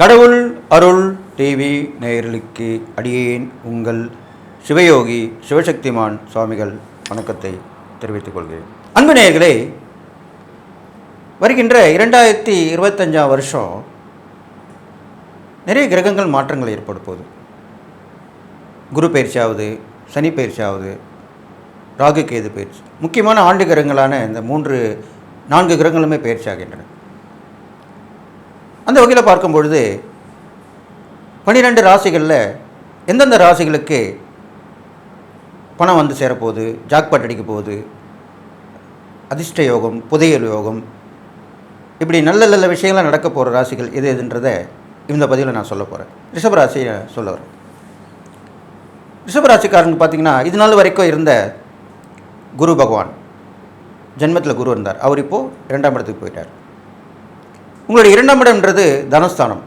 கடவுள் அருள் டிவி நேயர்களுக்கு அடியேன் உங்கள் சிவயோகி சிவசக்திமான் சுவாமிகள் வணக்கத்தை தெரிவித்துக் கொள்கிறேன். அன்பு நேயர்களே வருகின்ற இரண்டாயிரத்தி இருபத்தஞ்சாம் வருஷம் நிறைய கிரகங்கள் மாற்றங்கள் ஏற்பட குரு பயிற்சியாவது சனி பயிற்சியாவது ராகு கேது பயிற்சி. முக்கியமான ஆண்டு கிரகங்களான இந்த மூன்று நான்கு கிரகங்களுமே பயிற்சியாகின்றன அந்த வகையில் பார்க்கும் பொழுது பன்னிரெண்டு ராசிகளில் எந்தெந்த ராசிகளுக்கு பணம் வந்து சேரப்போகுது ஜாக்பாட் அடிக்க போகுது அதிர்ஷ்ட யோகம் புதையல் யோகம் இப்படி நல்ல நல்ல விஷயங்கள்லாம் நடக்க போகிற ராசிகள் எது எதுன்றதை இந்த பதிவில் நான் சொல்ல போகிறேன் ரிஷபராசியை சொல்ல வரேன். ரிஷபராசிக்காரங்க பார்த்தீங்கன்னா இது நாள் வரைக்கும் இருந்த குரு பகவான். ஜென்மத்தில் குரு இருந்தார். அவர் இப்போது இரண்டாம் இடத்துக்கு போயிட்டார். உங்களுடைய இரண்டாம் இடம்ன்றது தனஸ்தானம்.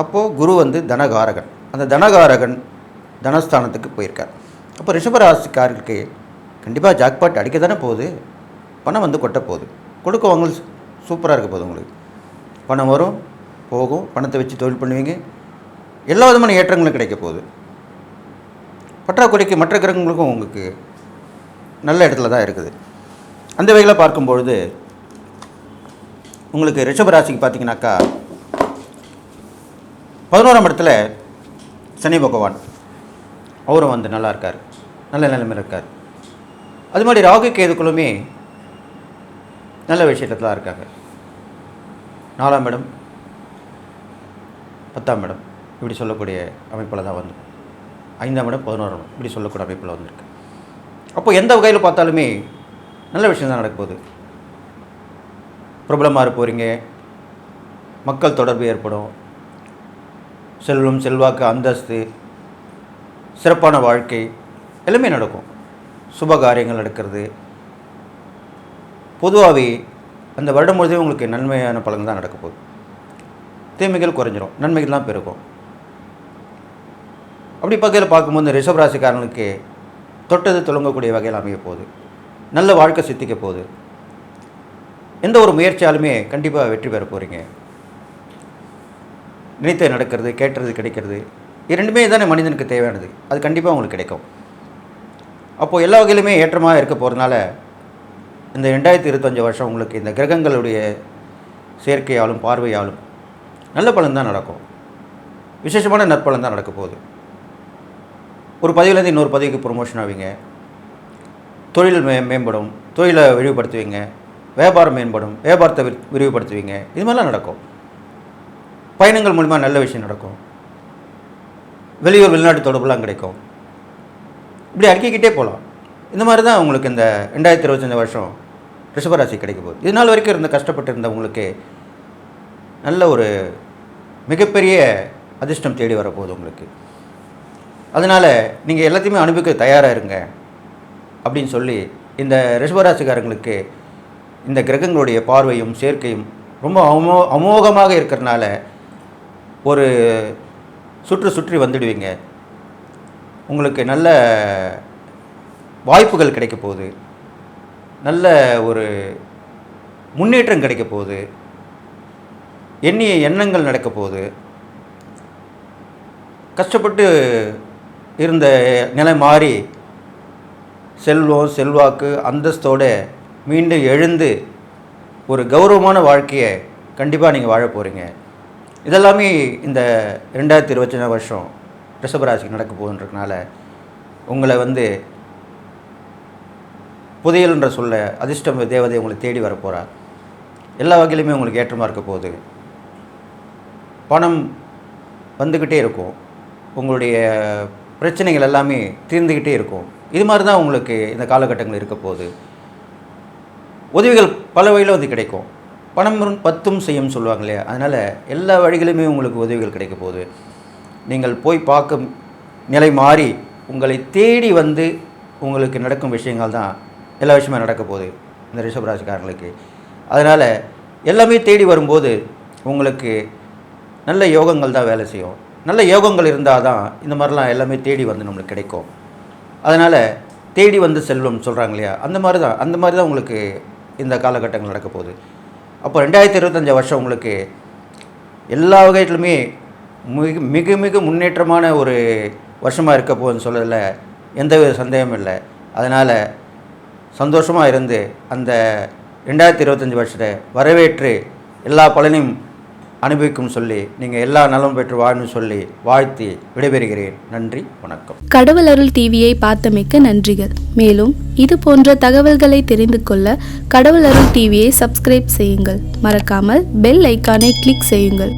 அப்போது குரு வந்து தனகாரகன். அந்த தனகாரகன் தனஸ்தானத்துக்கு போயிருக்கார். அப்போ ரிஷபராசிக்காரர்களுக்கு கண்டிப்பாக ஜாக்பாட் அடிக்க தானே போகுது. பணம் வந்து கொட்ட போகுது. கொடுக்கவங்க சூப்பராக இருக்க போகுது உங்களுக்கு. பணம் வரும் போகும். பணத்தை வச்சு தொழில் பண்ணுவீங்க. எல்லா விதமான ஏற்றங்களும் கிடைக்க போகுது. பற்றாக்குறைக்கு மற்ற கிரகங்களுக்கும் உங்களுக்கு நல்ல இடத்துல தான் இருக்குது. அந்த வகையில் பார்க்கும்பொழுது உங்களுக்கு ரிஷபராசிக்கு பார்த்தீங்கன்னாக்கா பதினோராம் இடத்துல சனி பகவான் அவரும் வந்து நல்லா இருக்கார். நல்ல நிலைமையில் இருக்கார். அது மாதிரி ராகு கேதுக்களுமே நல்ல விஷயத்தில் தான் இருக்காங்க. நாலாம் இடம் பத்தாம் இடம் இப்படி சொல்லக்கூடிய அமைப்பில் தான் வந்து. ஐந்தாம் இடம் பதினோராம் இடம் இப்படி சொல்லக்கூடிய அமைப்பில் வந்திருக்கு. அப்போ எந்த வகையில் பார்த்தாலுமே நல்ல விஷயம் தான் நடக்க போகுது. பிரபலமாக போகிறீங்க மக்கள் தொடர்பு ஏற்படும். செல்வம் செல்வாக்கு அந்தஸ்து சிறப்பான வாழ்க்கை எல்லாமே நடக்கும். சுப காரியங்கள் நடக்கிறது. பொதுவாகவே அந்த வருடம் முழுதே உங்களுக்கு நன்மையான பலன் தான் நடக்க போகுது. தீமைகள் குறைஞ்சிரும். நன்மைகள் தான் பெருகும். அப்படி பகையில் பார்க்கும்போது இந்த ரிஷபராசிக்காரனுக்கு தொட்டது தொடங்கக்கூடிய வகையில் அமைய போகுது. நல்ல வாழ்க்கை சித்திக்க போகுது. எந்த ஒரு முயற்சியாலுமே கண்டிப்பாக வெற்றி பெற போகிறீங்க நினைத்த நடக்கிறது கேட்டுறது கிடைக்கிறது. இரண்டுமே தானே மனிதனுக்கு தேவையானது. அது கண்டிப்பாக உங்களுக்கு கிடைக்கும். அப்போது எல்லா வகையிலுமே ஏற்றமாக இருக்க போகிறதுனால இந்த ரெண்டாயிரத்தி இருபத்தஞ்சு வருஷம் உங்களுக்கு இந்த கிரகங்களுடைய சேர்க்கையாலும் பார்வையாலும் நல்ல பலன் தான் நடக்கும். விசேஷமான நற்பலன் தான் நடக்க போகுது. ஒரு பதவியிலேருந்து இன்னொரு பதவிக்கு ப்ரொமோஷன் ஆவீங்க. தொழில் மே மேம்படும். தொழிலை விரிவுபடுத்துவீங்க. வியாபாரம் மேம்படும் வியாபாரத்தை விரிவுபடுத்துவீங்க. இது மாதிரிலாம் நடக்கும். பயணங்கள் மூலிமா நல்ல விஷயம் நடக்கும். வெளியூர் வெளிநாட்டு தொடர்புலாம் கிடைக்கும். இப்படி அடுக்கிக்கிட்டே போகலாம். இந்த மாதிரி தான் உங்களுக்கு இந்த ரெண்டாயிரத்தி இருபத்தஞ்சி வருஷம் ரிஷபராசி கிடைக்க போகுது. இது நாள் வரைக்கும் இருந்த கஷ்டப்பட்டு இருந்த உங்களுக்கு நல்ல ஒரு மிகப்பெரிய அதிர்ஷ்டம் தேடி வரப்போகுது உங்களுக்கு. அதனால் நீங்கள் எல்லாத்தையுமே அனுபவிக்க தயாராக இருங்க. அப்படின்னு சொல்லி இந்த ரிஷபராசிக்காரங்களுக்கு இந்த கிரகங்களுடைய பார்வையும் சேர்க்கையும் ரொம்ப அமோ அமோகமாக இருக்கிறனால ஒரு சுற்று சுற்றி வந்துடுவீங்க. உங்களுக்கு நல்ல வாய்ப்புகள் கிடைக்க போகுது. நல்ல ஒரு முன்னேற்றம் கிடைக்க போகுது. எண்ணிய எண்ணங்கள் நடக்க போகுது. கஷ்டப்பட்டு இருந்த நிலை மாறி செல்வம் செல்வாக்கு அந்தஸ்தோடு மீண்டும் எழுந்து ஒரு கௌரவமான வாழ்க்கையை கண்டிப்பாக நீங்கள் வாழ போகிறீங்க இதெல்லாமே இந்த ரெண்டாயிரத்தி இருபத்தஞ்சு வருஷம் ரிஷபராசிக்கு நடக்க போகுன்றதுனால உங்களை வந்து புதையல்ன்ற சொல்ல அதிர்ஷ்டம் தேவதை உங்களை தேடி வரப்போகிறார் எல்லா வகையிலுமே உங்களுக்கு ஏற்றமாக இருக்க போகுது. பணம் வந்துக்கிட்டே இருக்கும். உங்களுடைய பிரச்சனைகள் எல்லாமே தீர்ந்துக்கிட்டே இருக்கும். இது மாதிரி தான் உங்களுக்கு இந்த காலகட்டங்கள் இருக்க போகுது. உதவிகள் பல வழியில் வந்து கிடைக்கும். பணம் பத்தும் செய்யும் சொல்லுவாங்க இல்லையா? அதனால் எல்லா வழிகளுமே உங்களுக்கு உதவிகள் கிடைக்க போகுது. நீங்கள் போய் பார்க்கும் நிலை மாறி உங்களை தேடி வந்து உங்களுக்கு நடக்கும் விஷயங்கள் தான் எல்லா விஷயமும் நடக்க போகுது இந்த ரிஷபராசிக்காரங்களுக்கு அதனால் எல்லாமே தேடி வரும்போது உங்களுக்கு நல்ல யோகங்கள் தான் வேலை செய்யும். நல்ல யோகங்கள் இருந்தால் தான் இந்த மாதிரிலாம் எல்லாமே தேடி வந்து நம்மளுக்கு கிடைக்கும். அதனால் தேடி வந்து செல்வம் சொல்கிறாங்க இல்லையா? அந்த மாதிரி தான் அந்த மாதிரி தான் உங்களுக்கு இந்த காலகட்டங்கள் நடக்க போகுது. அப்போ ரெண்டாயிரத்தி இருபத்தஞ்சு வருஷம் உங்களுக்கு எல்லா வகையிலுமே மிக மிக மிக முன்னேற்றமான ஒரு வருஷமாக இருக்க போகுதுன்னு சொல்லதில் எந்தவித சந்தேகமும் இல்லை. அதனால் சந்தோஷமாக இருந்து அந்த ரெண்டாயிரத்தி இருபத்தஞ்சி வருஷத்தை வரவேற்று எல்லா பலனையும் அனுபவிக்கும் சொல்லி நீங்கள் எல்லா நலம் பெற்று வாழணும்னு சொல்லி வாழ்த்தி விடைபெறுகிறேன். நன்றி வணக்கம். கடவுள் அருள் டிவியை பார்த்தமைக்க நன்றிகள். மேலும் இது போன்ற தகவல்களை தெரிந்து கொள்ள கடவுள் அருள் டிவியை சப்ஸ்கிரைப் செய்யுங்கள். மறக்காமல் பெல் ஐக்கானை கிளிக் செய்யுங்கள்.